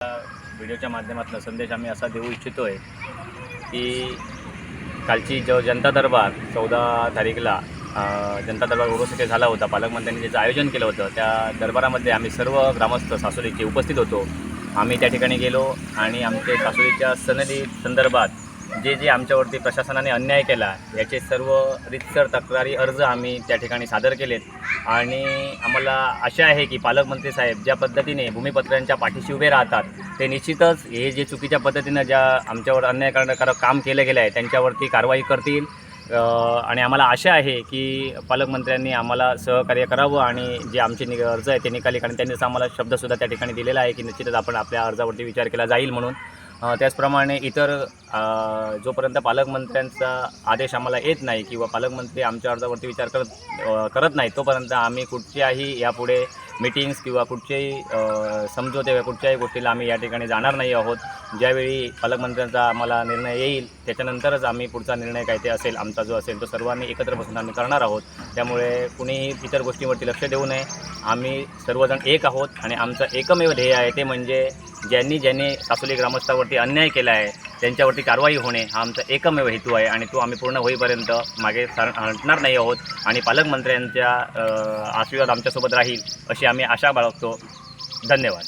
व्हिडिओच्या माध्यमातून संदेश आम्ही असा देऊ इच्छितो आहे की कालची जो जनता दरबार चौदा तारीखला जनता दरबार उर्वशिके झाला होता. पालकमंत्र्यांनी ज्याचं आयोजन केलं होतं त्या दरबारामध्ये आम्ही सर्व ग्रामस्थ सासुरीचे उपस्थित होतो. आम्ही त्या ठिकाणी गेलो आणि आमचे सासुरीच्या सनदी संदर्भात जे जे आमच्यावरती प्रशासनाने अन्याय केला याचे सर्व रितसर तक्रारी अर्ज आम्ही त्या ठिकाणी सादर केलेत. आणि आम्हाला आशा आहे की पालकमंत्री साहेब ज्या पद्धतीने भूमिपत्रांच्या पाठीशी उभे राहतात ते निश्चितच हे जे चुकीच्या पद्धतीनं ज्या आमच्यावर अन्याय करण्याकारक काम केलं गेलं आहे त्यांच्यावरती कारवाई करतील. आणि आम्हाला आशा आहे की पालकमंत्र्यांनी आम्हाला सहकार्य करावं आणि जे आमचे नि अर्ज आहे ते निकाली कारण त्यांनीच आम्हाला शब्दसुद्धा त्या ठिकाणी दिलेला आहे की निश्चितच आपण आपल्या अर्जावरती विचार केला जाईल म्हणून. त्याचप्रमाणे इतर जोपर्यंत पालकमंत्र्यांचा आदेश आम्हाला येत नाही किंवा पालकमंत्री आमच्या अर्जावरती विचार करत करत नाही तोपर्यंत आम्ही कुठच्याही यापुढे मीटिंग्स किंवा कुठच्याही समजोते किंवा कुठच्याही गोष्टीला आम्ही या ठिकाणी जाणार नाही आहोत. ज्यावेळी पालकमंत्र्यांचा आम्हाला निर्णय येईल त्याच्यानंतरच आम्ही पुढचा निर्णय काय ते असेल आमचा जो असेल तो सर्वांनी एकत्र बसून आम्ही करणार आहोत. त्यामुळे कुणीही इतर गोष्टींवरती लक्ष देऊ नये. आम्ही सर्वजण एक आहोत आणि आमचं एकमेव ध्येय आहे ते म्हणजे ज्यांनी ज्यांनी सासोली ग्रामस्थावरती अन्याय केला आहे त्यांच्यावरती कारवाई होणे हा आमचा एकमेव हेतू आहे आणि तो आम्ही पूर्ण होईपर्यंत मागे सर हटणार नाही आहोत आणि पालकमंत्र्यांच्या आशीर्वाद आमच्यासोबत राहील अशी आम्ही आशा बाळगतो. धन्यवाद.